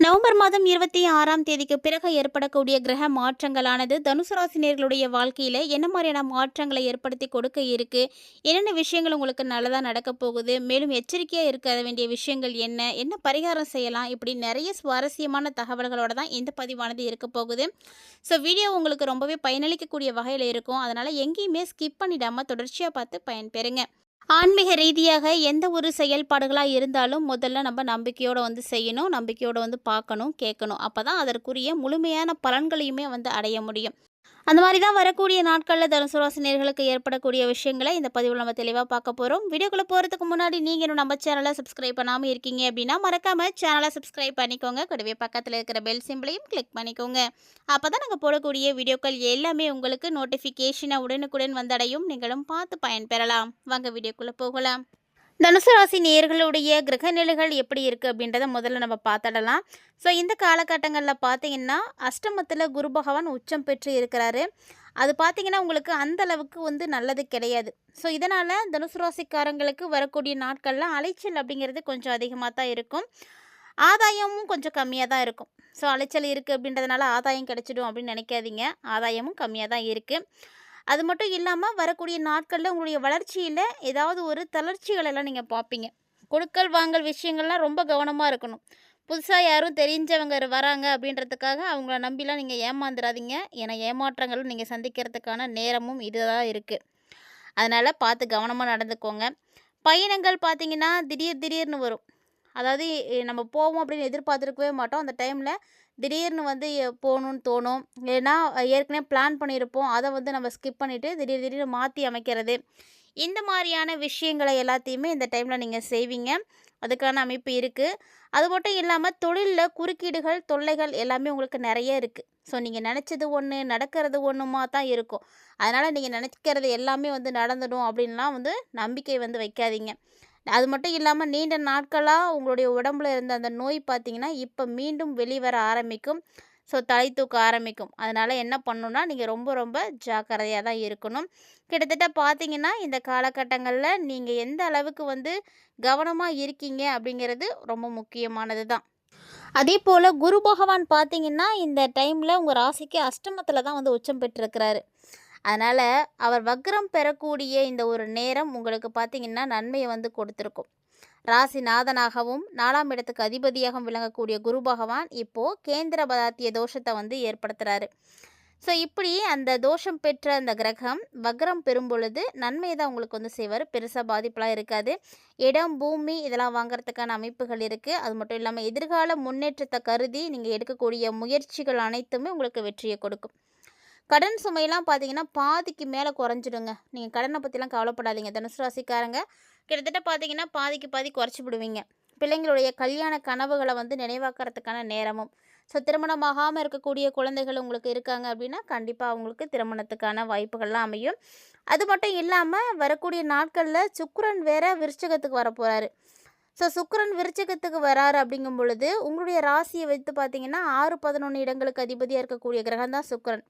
November மாதம் இருபத்தி ஆறாம் தேதிக்கு பிறகு ஏற்படக்கூடிய கிரக மாற்றங்களானது தனுசு ராசினியர்களுடைய வாழ்க்கையில் என்ன மாதிரியான மாற்றங்களை ஏற்படுத்தி கொடுக்க இருக்கு? என்னென்ன விஷயங்கள் உங்களுக்கு நல்லதாக நடக்க போகுது? மேலும் எச்சரிக்கையாக இருக்க வேண்டிய விஷயங்கள் என்ன? என்ன பரிகாரம் செய்யலாம்? இப்படி நிறைய சுவாரஸ்யமான தகவல்களோட தான் இந்த பதிவானது இருக்க போகுது. ஸோ வீடியோ உங்களுக்கு ரொம்பவே பயனளிக்கக்கூடிய வகையில் இருக்கும். அதனால் எங்கேயுமே ஸ்கிப் பண்ணிடாமல் தொடர்ச்சியாக பார்த்து பயன்பெறுங்க. ஆன்மீக ரீதியாக எந்த ஒரு செயல்பாடுகளாக இருந்தாலும் முதல்ல நம்ம நம்பிக்கையோடு வந்து செய்யணும் நம்பிக்கையோடு வந்து பார்க்கணும் கேட்கணும். அப்போ தான் அதற்குரிய முழுமையான பலன்களையுமே வந்து அடைய முடியும். அந்த மாதிரி தான் வரக்கூடிய நாட்களில் தனுசு ராசினியர்களுக்கு ஏற்படக்கூடிய விஷயங்களை இந்த பதிவில் நம்ம தெளிவாக பார்க்க போகிறோம் வீடியோக்குள்ளே போகிறதுக்கு முன்னாடி நீங்கள் இன்னும் நம்ம சேனலை சப்ஸ்கிரைப் பண்ணாமல் இருக்கீங்க அப்படின்னா மறக்காமல் சேனலை சப்ஸ்கிரைப் பண்ணிக்கோங்க. கூடவே பக்கத்தில் இருக்கிற பெல் சிம்பிளையும் கிளிக் பண்ணிக்கோங்க. அப்போ தான் நாங்கள் போடக்கூடிய வீடியோக்கள் எல்லாமே உங்களுக்கு நோட்டிஃபிகேஷனை உடனுக்குடன் வந்தடையும். நீங்களும் பார்த்து பயன்பெறலாம். வாங்க வீடியோக்குள்ளே போகலாம். தனுசு ராசி நேர்களுடைய கிரகநிலைகள் எப்படி இருக்குது அப்படின்றத முதல்ல நம்ம பார்த்துடலாம். ஸோ இந்த காலகட்டங்களில் பார்த்தீங்கன்னா அஷ்டமத்தில் குரு பகவான் உச்சம் பெற்று இருக்கிறாரு. அது பார்த்தீங்கன்னா உங்களுக்கு அந்த அளவுக்கு வந்து நல்லது கிடையாது. ஸோ இதனால் தனுசு ராசிக்காரங்களுக்கு வரக்கூடிய நாட்களில் அலைச்சல் அப்படிங்கிறது கொஞ்சம் அதிகமாக தான் இருக்கும். ஆதாயமும் கொஞ்சம் கம்மியாக தான் இருக்கும். ஸோ அலைச்சல் இருக்குது அப்படின்றதுனால ஆதாயம் கிடைச்சிடும் அப்படின்னு நினைக்காதீங்க. ஆதாயமும் கம்மியாக தான் இருக்குது அது மட்டும் இல்லாமல் வரக்கூடிய நாட்களில் உங்களுடைய வளர்ச்சியில் ஏதாவது ஒரு தளர்ச்சிகளெல்லாம் நீங்கள் பார்ப்பீங்க. கொடுக்கல் வாங்கல் விஷயங்கள்லாம் ரொம்ப கவனமாக இருக்கணும். புதுசாக யாரும் தெரிஞ்சவங்க வராங்க அப்படின்றதுக்காக அவங்கள நம்பிலாம் நீங்கள் ஏமாந்துடாதீங்க ஏன்னா ஏமாற்றங்களும் நீங்கள் சந்திக்கிறதுக்கான நேரமும் இதுதான் இருக்குது அதனால் பார்த்து கவனமாக நடந்துக்கோங்க. பயணங்கள் பார்த்தீங்கன்னா திடீர் திடீர்னு வரும். அதாவது நம்ம போவோம் அப்படின்னு எதிர்பார்த்துருக்கவே மாட்டோம். அந்த டைமில் திடீர்னு வந்து போகணுன்னு தோணும். இல்லைன்னா ஏற்கனவே பிளான் பண்ணியிருப்போம். அதை வந்து நம்ம ஸ்கிப் பண்ணிவிட்டு திடீர் திடீர்னு மாற்றி அமைக்கிறது. இந்த மாதிரியான விஷயங்களை எல்லாத்தையுமே இந்த டைமில் நீங்கள் செய்வீங்க. அதுக்கான அமைப்பு இருக்குது அது மட்டும் இல்லாமல் தொழிலில் குறுக்கீடுகள் தொல்லைகள் எல்லாமே உங்களுக்கு நிறைய இருக்குது ஸோ நீங்கள் நினச்சது ஒன்று நடக்கிறது ஒன்றுமா தான் இருக்கும். அதனால் நீங்கள் நினைக்கிறது எல்லாமே வந்து நடந்துடும் அப்படின்லாம் வந்து நம்பிக்கை வந்து வைக்காதீங்க. அது மட்டும் இல்லாமல் நீண்ட நாட்களாக உங்களுடைய உடம்புல இருந்த அந்த நோய் பார்த்தீங்கன்னா இப்போ மீண்டும் வெளிவர ஆரம்பிக்கும். ஸோ தலை தூக்க ஆரம்பிக்கும். அதனால் என்ன பண்ணணும்னா நீங்கள் ரொம்ப ரொம்ப ஜாக்கிரதையாக தான் இருக்கணும். கிட்டத்தட்ட பார்த்தீங்கன்னா இந்த காலகட்டங்களில் நீங்கள் எந்த அளவுக்கு வந்து கவனமாக இருக்கீங்க அப்படிங்கிறது ரொம்ப முக்கியமானது தான். அதே போல் குரு பகவான் பார்த்தீங்கன்னா இந்த டைமில் உங்கள் ராசிக்கு அஷ்டமத்தில் தான் வந்து உச்சம் பெற்றிருக்கிறாரு. அதனால் அவர் வக்ரம் பெறக்கூடிய இந்த ஒரு நேரம் உங்களுக்கு பார்த்தீங்கன்னா நன்மையை வந்து கொடுத்துருக்கும். ராசிநாதனாகவும் நாலாம் இடத்துக்கு அதிபதியாகவும் விளங்கக்கூடிய குரு பகவான் இப்போது கேந்திர பதாத்திய தோஷத்தை வந்து ஏற்படுத்துகிறாரு ஸோ இப்படி அந்த தோஷம் பெற்ற அந்த கிரகம் வக்ரம் பெறும் பொழுது நன்மையை தான் உங்களுக்கு வந்து செய்வார். பெருசாக பாதிப்பெலாம் இருக்காது. இடம் பூமி இதெல்லாம் வாங்குறதுக்கான அமைப்புகள் இருக்குது அது மட்டும் இல்லாமல் எதிர்கால முன்னேற்றத்தை கருதி நீங்கள் எடுக்கக்கூடிய முயற்சிகள் அனைத்துமே உங்களுக்கு வெற்றியை கொடுக்கும். கடன் சுமையெல்லாம் பார்த்தீங்கன்னா பாதிக்கு மேலே குறைஞ்சிடுங்க. நீங்கள் கடனை பற்றிலாம் கவலைப்படாதீங்க. தனுசு ராசிக்காரங்க கிட்டத்தட்ட பார்த்தீங்கன்னா பாதிக்கு பாதி குறைச்சி விடுவீங்க. பிள்ளைங்களுடைய கல்யாண கனவுகளை வந்து நினைவாக்கிறதுக்கான நேரமும் ஸோ திருமணமாகாமல் இருக்கக்கூடிய குழந்தைகள் உங்களுக்கு இருக்காங்க அப்படின்னா கண்டிப்பாக அவங்களுக்கு திருமணத்துக்கான வாய்ப்புகள்லாம் அமையும். அது மட்டும் இல்லாமல் வரக்கூடிய நாட்களில் சுக்கரன் வேற விருச்சகத்துக்கு வரப்போகிறாரு ஸோ சுக்கரன் விருச்சகத்துக்கு வராரு அப்படிங்கும் பொழுது உங்களுடைய ராசியை வைத்து பார்த்தீங்கன்னா ஆறு பதினொன்று இடங்களுக்கு அதிபதியாக இருக்கக்கூடிய கிரகம் தான் சுக்கரன்.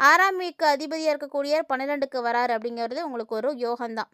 ஆறாம் வீக்கு அதிபதியாக இருக்கக்கூடிய பன்னிரெண்டுக்கு வராரு அப்படிங்கிறது உங்களுக்கு ஒரு யோகம்தான்.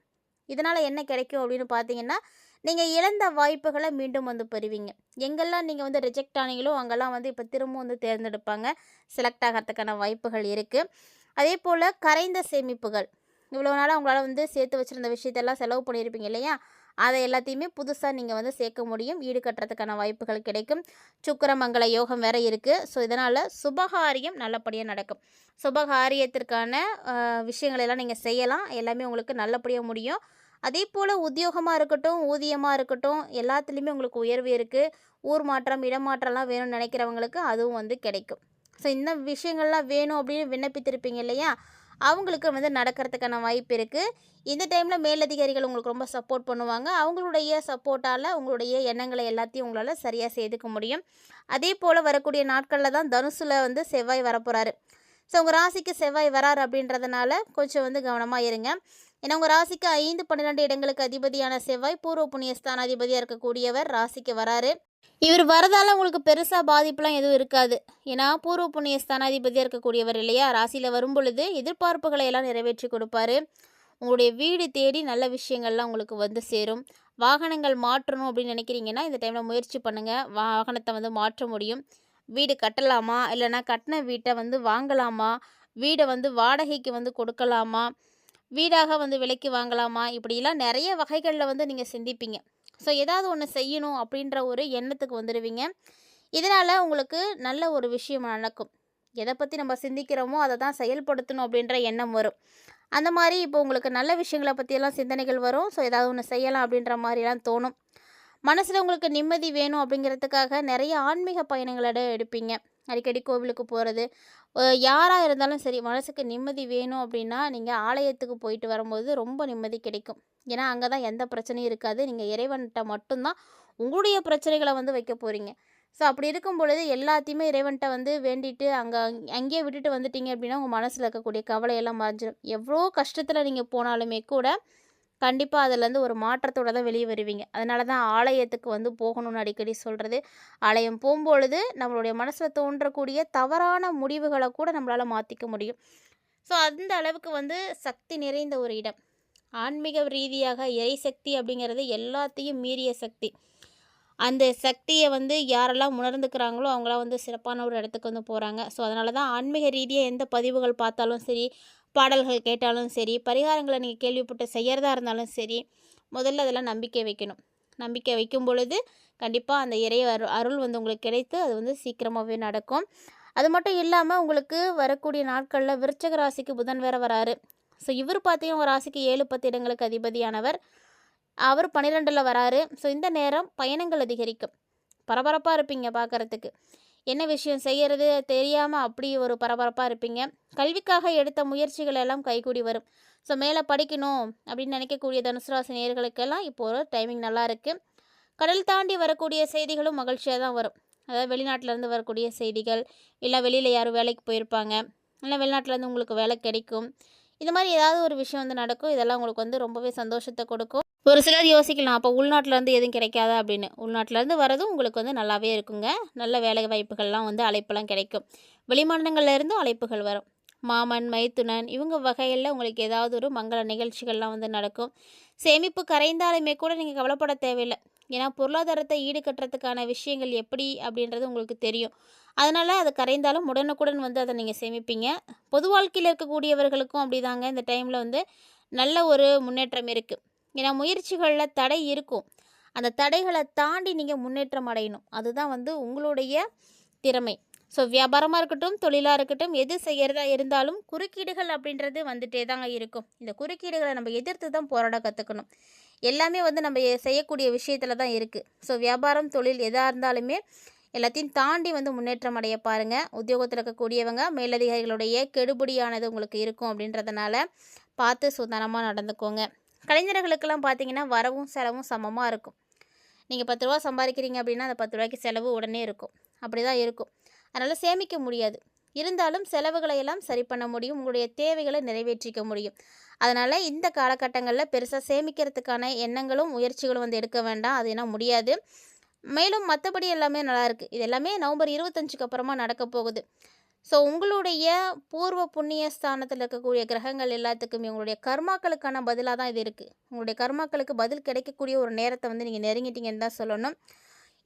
இதனால் என்ன கிடைக்கும் அப்படின்னு பார்த்தீங்கன்னா நீங்கள் இழந்த வாய்ப்புகளை மீண்டும் வந்து பெறுவீங்க. எங்கெல்லாம் நீங்கள் வந்து ரிஜெக்ட் ஆனீங்களோ அங்கெல்லாம் வந்து இப்போ திரும்ப வந்து தேர்ந்தெடுப்பாங்க. செலக்ட் ஆகிறதுக்கான வாய்ப்புகள் இருக்குது அதே போல் கரைந்த சேமிப்புகள். இவ்வளோ நாளாக உங்களால் வந்து சேர்த்து வச்சுருந்த விஷயத்தெல்லாம் செலவு பண்ணியிருப்பீங்க இல்லையா? அதை எல்லாத்தையுமே புதுசாக நீங்கள் வந்து சேர்க்க முடியும். ஈடு கட்டுறதுக்கான வாய்ப்புகள் கிடைக்கும். சுக்கிரமங்கல யோகம் வேற இருக்குது ஸோ இதனால் சுபகாரியம் நல்லபடியாக நடக்கும். சுபகாரியத்திற்கான ஆஹ், விஷயங்கள் எல்லாம் நீங்கள் செய்யலாம். எல்லாமே உங்களுக்கு நல்லபடியாக முடியும். அதே போல் உத்தியோகமாக இருக்கட்டும் ஊதியமாக இருக்கட்டும் எல்லாத்துலேயுமே உங்களுக்கு உயர்வு இருக்குது ஊர் மாற்றம் இடமாற்றம்லாம் வேணும்னு நினைக்கிறவங்களுக்கு அதுவும் வந்து கிடைக்கும். ஸோ இந்த விஷயங்கள்லாம் வேணும் அப்படின்னு விண்ணப்பித்திருப்பீங்க இல்லையா? அவங்களுக்கு வந்து நடக்கிறதுக்கான வாய்ப்பு இருக்குது இந்த டைமில் மேலதிகாரிகள் உங்களுக்கு ரொம்ப சப்போர்ட் பண்ணுவாங்க. அவங்களுடைய சப்போர்ட்டால் உங்களுடைய எண்ணங்களை எல்லாத்தையும் உங்களால் சரியாக செய்துக்க முடியும். அதே போல் வரக்கூடிய நாட்களில் தான் தனுசில் வந்து செவ்வாய் வரப்போகிறாரு ஸோ உங்கள் ராசிக்கு செவ்வாய் வராரு அப்படின்றதுனால கொஞ்சம் வந்து கவனமாக இருங்க. ஏன்னா உங்கள் ராசிக்கு ஐந்து பன்னிரெண்டு இடங்களுக்கு அதிபதியான செவ்வாய் பூர்வ புண்ணிய ஸ்தானாதிபதியாக இருக்கக்கூடியவர் ராசிக்கு வராரு. இவர் வரதால உங்களுக்கு பெருசாக பாதிப்புலாம் எதுவும் இருக்காது. ஏன்னா பூர்வ புண்ணிய ஸ்தானாதிபதியாக இருக்கக்கூடியவர் இல்லையா? ராசியில் வரும் பொழுது எதிர்பார்ப்புகளை எல்லாம் நிறைவேற்றி கொடுப்பாரு. உங்களுடைய வீடு தேடி நல்ல விஷயங்கள்லாம் உங்களுக்கு வந்து சேரும். வாகனங்கள் மாற்றணும் அப்படின்னு நினைக்கிறீங்கன்னா இந்த டைமில் முயற்சி பண்ணுங்கள் வாகனத்தை வந்து மாற்ற முடியும். வீடு கட்டலாமா? இல்லைன்னா கட்டின வீட்டை வந்து வாங்கலாமா? வீடை வந்து வாடகைக்கு வந்து கொடுக்கலாமா? வீடாக வந்து விலைக்கு வாங்கலாமா? இப்படிலாம் நிறைய வகைகளில் வந்து நீங்கள் சிந்திப்பீங்க. ஸோ ஏதாவது ஒன்று செய்யணும் அப்படின்ற ஒரு எண்ணத்துக்கு வந்துடுவீங்க இதனால் உங்களுக்கு நல்ல ஒரு விஷயம் நடக்கும். எதை பற்றி நம்ம சிந்திக்கிறோமோ அதை தான் செயல்படுத்தணும் அப்படின்ற எண்ணம் வரும். அந்த மாதிரி இப்போ உங்களுக்கு நல்ல விஷயங்களை பற்றியெல்லாம் சிந்தனைகள் வரும். ஸோ ஏதாவது ஒன்று செய்யலாம் அப்படின்ற மாதிரிலாம் தோணும். மனசில் உங்களுக்கு நிம்மதி வேணும் அப்படிங்கிறதுக்காக நிறைய ஆன்மீக பயணங்களோட எடுப்பீங்க. அடிக்கடி கோவிலுக்கு போகிறது யாராக இருந்தாலும் சரி மனசுக்கு நிம்மதி வேணும் அப்படின்னா நீங்கள் ஆலயத்துக்கு போயிட்டு வரும்போது ரொம்ப நிம்மதி கிடைக்கும். ஏன்னா அங்கே தான் எந்த பிரச்சனையும் இருக்காது. நீங்கள் இறைவன்கிட்ட மட்டும்தான் உங்களுடைய பிரச்சனைகளை வந்து வைக்க போகிறீங்க ஸோ அப்படி இருக்கும் பொழுது எல்லாத்தையுமே இறைவன்கிட்ட வந்து வேண்டிட்டு அங்கே அங்கேயே விட்டுட்டு வந்துட்டீங்க அப்படின்னா உங்கள் மனசில் இருக்கக்கூடிய கவலையெல்லாம் மறைஞ்சிடும் எவ்வளோ கஷ்டத்தில் நீங்கள் போனாலுமே கூட கண்டிப்பாக அதுலேருந்து ஒரு மாற்றத்தோடு தான் வெளியே வருவீங்க. அதனால தான் ஆலயத்துக்கு வந்து போகணும்னு அடிக்கடி சொல்கிறது ஆலயம் போகும்பொழுது நம்மளுடைய மனசில் தோன்றக்கூடிய தவறான முடிவுகளை கூட நம்மளால் மாற்றிக்க முடியும். ஸோ அந்த அளவுக்கு வந்து சக்தி நிறைந்த ஒரு இடம். ஆன்மீக ரீதியாக இறை சக்தி அப்படிங்கிறது எல்லாத்தையும் மீறிய சக்தி. அந்த சக்தியை வந்து யாரெல்லாம் உணர்ந்துக்கிறாங்களோ அவங்களாம் வந்து சிறப்பான ஒரு இடத்துக்கு வந்து போகிறாங்க ஸோ அதனால தான் ஆன்மீக ரீதியாக எந்த பதிவுகள் பார்த்தாலும் சரி பாடல்கள் கேட்டாலும் சரி பரிகாரங்களை நீங்கள் கேள்விப்பட்டு செய்கிறதா இருந்தாலும் சரி முதல்ல அதெல்லாம் நம்பிக்கை வைக்கணும். நம்பிக்கை வைக்கும் பொழுது கண்டிப்பாக அந்த இறை அரு அருள் வந்து உங்களுக்கு கிடைத்து அது வந்து சீக்கிரமாகவே நடக்கும். அது மட்டும் இல்லாமல் உங்களுக்கு வரக்கூடிய நாட்களில் விருச்சக ராசிக்கு புதன் வேற வராரு. ஸோ இவர் பார்த்தீங்கன்னா உங்கள் ராசிக்கு ஏழு பத்து இடங்களுக்கு அதிபதியானவர். அவர் பன்னிரெண்டில் வராரு. ஸோ இந்த நேரம் பயணங்கள் அதிகரிக்கும். பரபரப்பாக இருப்பீங்க பார்க்குறதுக்கு என்ன விஷயம் செய்கிறது தெரியாமல் அப்படி ஒரு பரபரப்பாக இருப்பீங்க. கல்விக்காக எடுத்த முயற்சிகள் எல்லாம் கைகூடி வரும். ஸோ மேலே படிக்கணும் அப்படின்னு நினைக்கக்கூடிய தனுசுராசி நேர்களுக்கெல்லாம் இப்போ ஒரு டைமிங் நல்லா இருக்குது கடல் தாண்டி வரக்கூடிய செய்திகளும் மகிழ்ச்சியாக தான் வரும். அதாவது வெளிநாட்டிலேருந்து வரக்கூடிய செய்திகள் இல்லை வெளியில் யாரும் வேலைக்கு போயிருப்பாங்க இல்லை வெளிநாட்டிலேருந்து உங்களுக்கு வேலை கிடைக்கும். இந்த மாதிரி ஏதாவது ஒரு விஷயம் வந்து நடக்கும். இதெல்லாம் உங்களுக்கு வந்து ரொம்பவே சந்தோஷத்தை கொடுக்கும். ஒரு சிலர் யோசிக்கலாம் அப்போ உள்நாட்டிலேருந்து எதுவும் கிடைக்காதா அப்படின்னு. உள்நாட்டிலேருந்து வரதும் உங்களுக்கு வந்து நல்லாவே இருக்குங்க. நல்ல வேலை வாய்ப்புகள்லாம் வந்து அழைப்பெல்லாம் கிடைக்கும். வெளிமாநிலங்கள்லேருந்தும் அழைப்புகள் வரும். மாமன் மைத்துனன் இவங்க வகையில் உங்களுக்கு ஏதாவது ஒரு மங்கள நிகழ்ச்சிகள்லாம் வந்து நடக்கும். சேமிப்பு கரைந்தாலுமே கூட நீங்கள் கவலைப்பட தேவையில்லை. ஏன்னா பொருளாதாரத்தை ஈடுகட்டுறதுக்கான விஷயங்கள் எப்படி அப்படின்றது உங்களுக்கு தெரியும். அதனால் அது கரைந்தாலும் உடனுக்குடன் வந்து அதை நீங்கள் சேமிப்பீங்க. பொது வாழ்க்கையில் இருக்கக்கூடியவர்களுக்கும் அப்படிதாங்க இந்த டைமில் வந்து நல்ல ஒரு முன்னேற்றம் இருக்குது ஏன்னா முயற்சிகளில் தடை இருக்கும். அந்த தடைகளை தாண்டி நீங்கள் முன்னேற்றம் அடையணும். அதுதான் வந்து உங்களுடைய திறமை. ஸோ வியாபாரமாக இருக்கட்டும் தொழிலாக இருக்கட்டும் எது செய்கிறதா இருந்தாலும் குறுக்கீடுகள் அப்படின்றது வந்துட்டே தாங்க இருக்கும். இந்த குறுக்கீடுகளை நம்ம எதிர்த்து தான் போராட கற்றுக்கணும் எல்லாமே வந்து நம்ம செய்யக்கூடிய விஷயத்தில் தான் இருக்குது ஸோ வியாபாரம் தொழில் எதாக இருந்தாலுமே எல்லாத்தையும் தாண்டி வந்து முன்னேற்றம் அடைய பாருங்கள் உத்தியோகத்தில் இருக்கக்கூடியவங்க மேலதிகாரிகளுடைய கெடுபடியானது உங்களுக்கு இருக்கும் அப்படின்றதுனால பார்த்து சுதனமாக நடந்துக்கோங்க. கலைஞர்களுக்கெல்லாம் பார்த்தீங்கன்னா வரவும் செலவும் சமமாக இருக்கும். நீங்கள் பத்து ரூபா சம்பாதிக்கிறீங்க அப்படின்னா அந்த பத்து ரூபாய்க்கு செலவு உடனே இருக்கும். அப்படி தான் இருக்கும். அதனால் சேமிக்க முடியாது. இருந்தாலும் செலவுகளை எல்லாம் சரி பண்ண முடியும். உங்களுடைய தேவைகளை நிறைவேற்றிக்க முடியும். அதனால் இந்த காலகட்டங்களில் பெருசாக சேமிக்கிறதுக்கான எண்ணங்களும் முயற்சிகளும் வந்து எடுக்க வேண்டாம். அது என்ன முடியாது. மேலும் மற்றபடி எல்லாமே நல்லாயிருக்கு இது எல்லாமே நவம்பர் இருபத்தஞ்சுக்கு அப்புறமா நடக்க போகுது. ஸோ உங்களுடைய பூர்வ புண்ணிய ஸ்தானத்தில் இருக்கக்கூடிய கிரகங்கள் எல்லாத்துக்குமே உங்களுடைய கர்மாக்களுக்கான பதிலாக தான் இது இருக்குது உங்களுடைய கர்மாக்களுக்கு பதில் கிடைக்கக்கூடிய ஒரு நேரத்தை வந்து நீங்கள் நெருங்கிட்டீங்கன்னு தான் சொல்லணும்.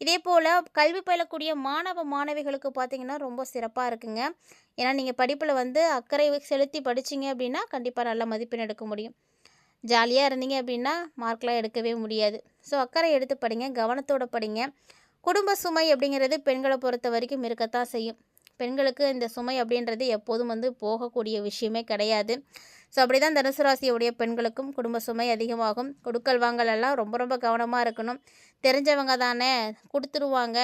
இதே போல் கல்வி பயிலக்கூடிய மாணவ மாணவிகளுக்கு பார்த்தீங்கன்னா ரொம்ப சிறப்பாக இருக்குங்க. ஏன்னா நீங்கள் படிப்பில் வந்து அக்கறை செலுத்தி படிச்சிங்க அப்படின்னா கண்டிப்பாக நல்ல மதிப்பெண் எடுக்க முடியும். ஜாலியாக இருந்தீங்க அப்படின்னா மார்க்லாம் எடுக்கவே முடியாது. ஸோ அக்கறை எடுத்து படிங்க கவனத்தோடு படிங்க. குடும்ப சுமை அப்படிங்கிறது பெண்களை பொறுத்த வரைக்கும் இருக்கத்தான் செய்யும். பெண்களுக்கு இந்த சுமை அப்படின்றது எப்போதும் வந்து போகக்கூடிய விஷயமே கிடையாது. ஸோ அப்படி தான் தனுசு ராசியுடைய பெண்களுக்கும் குடும்ப சுமை அதிகமாகும். கொடுக்கல் வாங்கல் எல்லாம் ரொம்ப ரொம்ப கவனமாக இருக்கணும். தெரிஞ்சவங்க தானே கொடுத்துருவாங்க.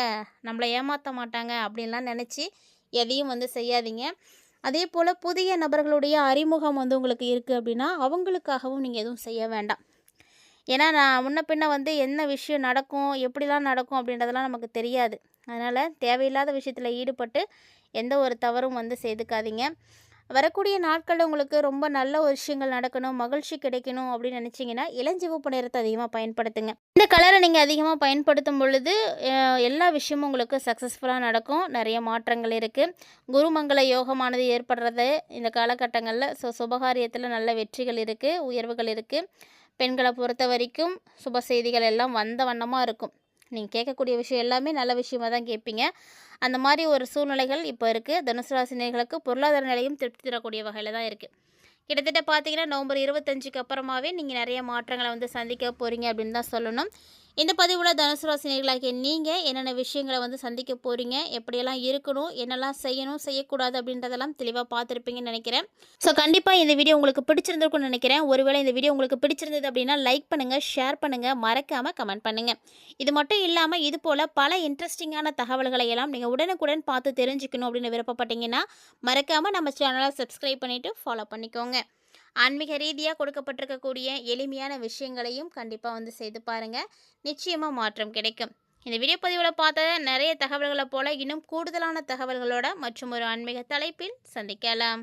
நம்மளை ஏமாற்ற மாட்டாங்க அப்படின்லாம் நினச்சி எதையும் வந்து செய்யாதீங்க. அதே போல் புதிய நபர்களுடைய அறிமுகம் வந்து உங்களுக்கு இருக்குது அப்படின்னா அவங்களுக்காகவும் நீங்கள் எதுவும் செய்ய வேண்டாம். ஏன்னா நான் முன்ன பின்ன வந்து என்ன விஷயம் நடக்கும் எப்படிலாம் நடக்கும் அப்படின்றதெல்லாம் நமக்கு தெரியாது. அதனால் தேவையில்லாத விஷயத்தில் ஈடுபட்டு எந்த ஒரு தவறும் வந்து செய்துக்காதீங்க. வரக்கூடிய நாட்களில் உங்களுக்கு ரொம்ப நல்ல ஒரு விஷயங்கள் நடக்கணும் மகிழ்ச்சி கிடைக்கணும் அப்படின்னு நினச்சிங்கன்னா இளஞ்சிவப்பு நிறத்தை அதிகமாக பயன்படுத்துங்க. இந்த கலரை நீங்கள் அதிகமாக பயன்படுத்தும் பொழுது எல்லா விஷயமும் உங்களுக்கு சக்ஸஸ்ஃபுல்லாக நடக்கும். நிறைய மாற்றங்கள் இருக்குது குருமங்கள யோகமானது ஏற்படுறது இந்த காலகட்டங்களில். ஸோ சுபகாரியத்தில் நல்ல வெற்றிகள் இருக்குது உயர்வுகள் இருக்குது பெண்களை பொறுத்த வரைக்கும் சுப செய்திகள் எல்லாம் வந்த வண்ணமாக இருக்கும். நீங்கள் கேட்கக்கூடிய விஷயம் எல்லாமே நல்ல விஷயமா தான் கேட்பீங்க. அந்த மாதிரி ஒரு சூழ்நிலைகள் இப்போ இருக்குது தனுசு ராசினியர்களுக்கு பொருளாதார நிலையும் திருப்தி தரக்கூடிய வகையில் தான் இருக்குது கிட்டத்தட்ட பார்த்தீங்கன்னா நவம்பர் இருபத்தஞ்சுக்கு அப்புறமாவே நீங்கள் நிறைய மாற்றங்களை வந்து சந்திக்க போகிறீங்க அப்படின்னு தான் சொல்லணும். இந்த பதிவில் தனுசு ராசினியர்களாகிய நீங்கள் என்னென்ன விஷயங்களை வந்து சந்திக்க போகிறீங்க எப்படியெல்லாம் இருக்கணும்? என்னெல்லாம் செய்யணும்? செய்யக்கூடாது அப்படின்றதெல்லாம் தெளிவாக பார்த்துருப்பீங்கன்னு நினைக்கிறேன். ஸோ கண்டிப்பாக இந்த வீடியோ உங்களுக்கு பிடிச்சிருந்திருக்கும்னு நினைக்கிறேன். ஒருவேளை இந்த வீடியோ உங்களுக்கு பிடிச்சிருந்தது அப்படின்னா லைக் பண்ணுங்கள் ஷேர் பண்ணுங்கள் மறக்காமல் கமெண்ட் பண்ணுங்கள் இது மட்டும் இல்லாமல் இது போல் பல இன்ட்ரெஸ்டிங்கான தகவல்களை எல்லாம் நீங்கள் உடனுக்குடன் பார்த்து தெரிஞ்சுக்கணும் அப்படின்னு விருப்பப்பட்டீங்கன்னா மறக்காமல் நம்ம சேனலை சப்ஸ்கிரைப் பண்ணிவிட்டு ஃபாலோ பண்ணிக்கோங்க. ஆன்மீக ரீதியாக கொடுக்கப்பட்டிருக்கக்கூடிய எளிமையான விஷயங்களையும் கண்டிப்பாக வந்து செய்து பாருங்கள் நிச்சயமாக மாற்றம் கிடைக்கும். இந்த வீடியோ பதிவில் பார்த்த நிறைய தகவல்களை போல இன்னும் கூடுதலான தகவல்களோட மற்றும் ஒரு ஆன்மீக தலைப்பில் சந்திக்கலாம்.